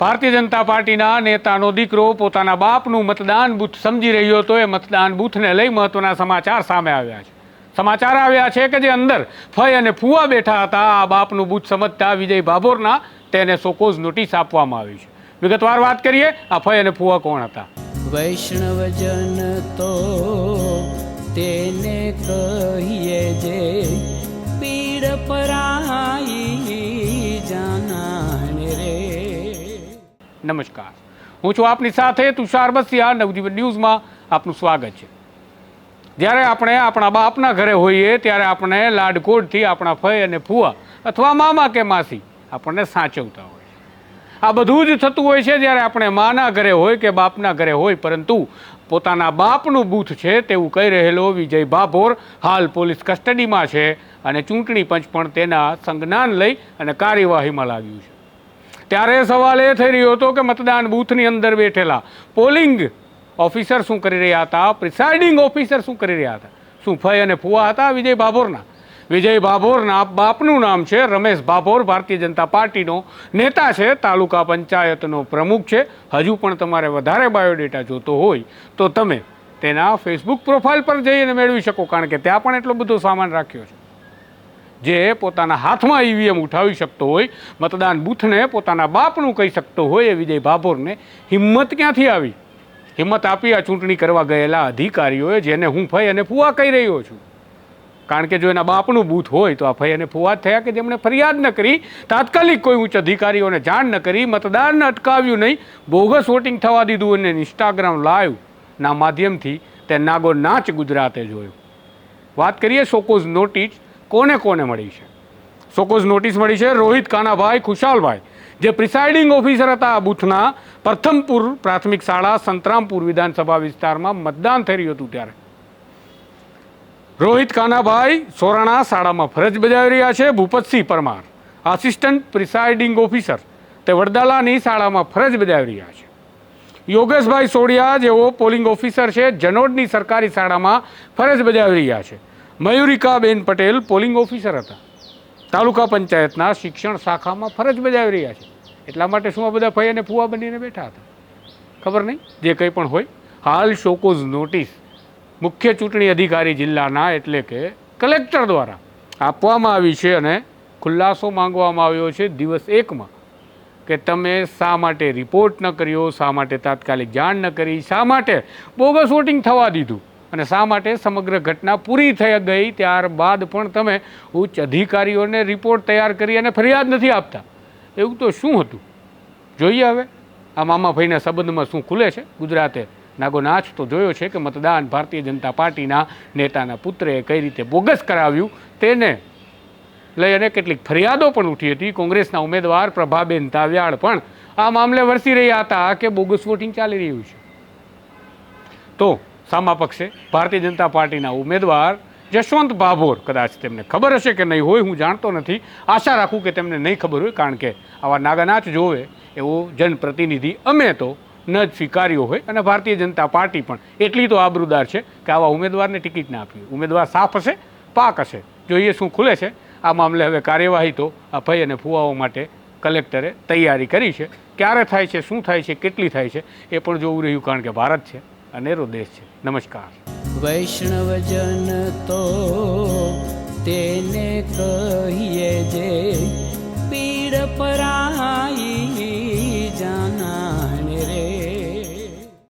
ભારતીય જનતા પાર્ટીના નેતાનો દીકરો પોતાના બાપનું મતદાન બૂથ સમજી રહ્યો હતો. એ મતદાન બૂથને લઈ મહત્વના સમાચાર સામે આવ્યા છે. સમાચાર આવ્યા છે કે જે અંદર ફય અને ફુવા બેઠા હતા. આ બાપનું બૂથ સમજતા વિજય ભાભોરના તેને સોકોઝ નોટિસ આપવામાં આવી છે. વિગતવાર વાત કરીએ, આ ફય અને ફુવા કોણ હતા? વૈષ્ણવજન તો તેને કહીએ જે પીડ પરાઈ નમસ્કાર. હું છું આપની સાથે તુષાર બસિયા, નવજીવન ન્યૂઝમાં આપનું સ્વાગત છે. જ્યારે આપણે આપણા બાપના ઘરે હોઈએ, ત્યારે આપણે લાડકોડથી આપણા ફઈ અને ફુવા અથવા મામા કે માસી આપણને સાચવતા હોય આ બધું જ થતું હોય છે જ્યારે આપણે માના ઘરે હોય કે બાપના ઘરે હોય, પરંતુ પોતાના બાપનું બૂથ છે તેવું કહી રહેલો વિજય ભાભોર હાલ પોલીસ કસ્ટડીમાં છે અને ચૂંટણી પંચ પણ તેના સંજ્ઞાન લઈ અને કાર્યવાહીમાં લાગ્યું છે. ત્યારે સવાલ એ થઈ રહ્યો હતો કે મતદાન બૂથની અંદર બેઠેલા પોલિંગ ઓફિસર શું કરી રહ્યા હતા? પ્રિસાઇડિંગ ઓફિસર શું કરી રહ્યા હતા? શું ફય અને ફુવા હતા? વિજય ભાભોરના. વિજય ભાભોરના બાપનું નામ છે રમેશ ભાભોર, ભારતીય જનતા પાર્ટીનો નેતા છે, તાલુકા પંચાયતનો પ્રમુખ છે. હજુ પણ તમારે વધારે બાયોડેટા જોતો હોય તો તમે તેના ફેસબુક પ્રોફાઇલ પર જઈને મેળવી શકો, કારણ કે ત્યાં પણ એટલો બધો સામાન રાખ્યો છે. જે પોતાના હાથમાં ઈવીએમ ઉઠાવી શકતો હોય, મતદાન બૂથને પોતાના બાપનું કહી શકતો હોય એ વિજય ભાભોરને હિંમત ક્યાંથી આવી? હિંમત આપી આ ચૂંટણી કરવા ગયેલા અધિકારીઓએ જેને હું ફઈ અને ફુવા કહી રહ્યો છું. કારણ કે જો એના બાપનું બૂથ હોય તો આ ફઈ અને ફુવા થયા કે જેમણે ફરિયાદ ન કરી, તાત્કાલિક કોઈ ઉચ્ચ અધિકારીઓને જાણ ન કરી મતદાનને અટકાવ્યું નહીં, બોગસ વોટિંગ થવા દીધું અને ઇન્સ્ટાગ્રામ લાઈવના માધ્યમથી તે નાગો નાચ ગુજરાતે જોયું. વાત કરીએ સોકોઝ નોટિસ કોને કોને મળી છે? સોકોઝ નોટિસ મળી છે, રોહિત કાનાભાઈ, ખુશાલભાઈ. જે પ્રિસાઇડિંગ ઓફિસર હતા આ બૂથના, પ્રથમપુર પ્રાથમિક શાળા, સંતરામપુર વિધાનસભા વિસ્તારમાં મતદાન થઈ રહ્યું હતું ત્યારે. રોહિત કાનાભાઈ સોરાણા શાળામાં ફરજ બજાવી રહ્યા છે, Bhupatsinh Parmar assistant presiding officer તે વડદાલાની શાળામાં ફરજ બજાવી રહ્યા છે. યોગેશભાઈ સોડિયા, જેઓ પોલિંગ ઓફિસર છે, જનોડની સરકારી શાળામાં ફરજ બજાવી રહ્યા છે. મયુરિકાબેન પટેલ પોલિંગ ઓફિસર હતા. તાલુકા પંચાયતના શિક્ષણ શાખામાં ફરજ બજાવી રહ્યા છે. એટલા માટે શું આ બધા ફઈ અને ફુવા બનીને બેઠા હતા? ખબર નહીં? જે કંઈ પણ હોય. હાલ શોકોઝ નોટિસ મુખ્ય ચૂંટણી અધિકારી જિલ્લાના એટલે કે કલેક્ટર દ્વારા આપવામાં આવી છે અને ખુલાસો માંગવામાં આવ્યો છે દિવસ એકમાં કે તમે શા માટે રિપોર્ટ ન કર્યો, શા માટે તાત્કાલિક જાણ ન કરી, શા માટે બોગસ વોટિંગ થવા દીધું? અને શા માટે સમગ્ર ઘટના પૂરી થઈ ગઈ? ત્યારબાદ પણ તમે ઉચ્ચ અધિકારીઓને રિપોર્ટ તૈયાર કરી અને ફરિયાદ નથી આપતા. એવું તો શું હતું? જોઈએ હવે. આ મામાભાઈના સંબંધમાં શું ખુલે છે? ગુજરાતે નાગો નાચ તો જોયો છે કે મતદાન ભારતીય જનતા પાર્ટીના નેતાના પુત્રએ કઈ રીતે બોગસ કરાવ્યું તેને લઈ અને કેટલીક ફરિયાદો પણ ઉઠી હતી. કોંગ્રેસના ઉમેદવાર પ્રભાબેન તાવ્યાળ પણ આ મામલે વરસી રહ્યા હતા કે બોગસ વોટિંગ ચાલી રહ્યું છે. તો સામા પક્ષે ભારતીય જનતા પાર્ટીના ઉમેદવાર જશવંત ભાભોર, કદાચ તેમને ખબર હશે કે નહીં હોય, હું જાણતો નથી. આશા રાખું કે તેમને નહીં ખબર હોય, કારણ કે આવા નાગાનાચ જોવે એવો જનપ્રતિનિધિ અમે તો ન જ સ્વીકાર્યો હોય. અને ભારતીય જનતા પાર્ટી પણ એટલી તો આબરૂદાર છે કે આવા ઉમેદવારને ટિકિટ ના આપવી ઉમેદવાર સાફ હશે, પાક હશે. જોઈએ શું ખુલે છે. આ મામલે હવે કાર્યવાહી તો આ ભય અને ફુવાઓ માટે કલેક્ટરે તૈયારી કરી છે. ક્યારે થાય છે, શું થાય છે, કેટલી થાય છે, એ પણ જોવું રહ્યું, કારણ કે ભારત છે. અનેરો દેશ છે. નમસ્કાર. વૈષ્ણવજન તો તેને કહીએ જે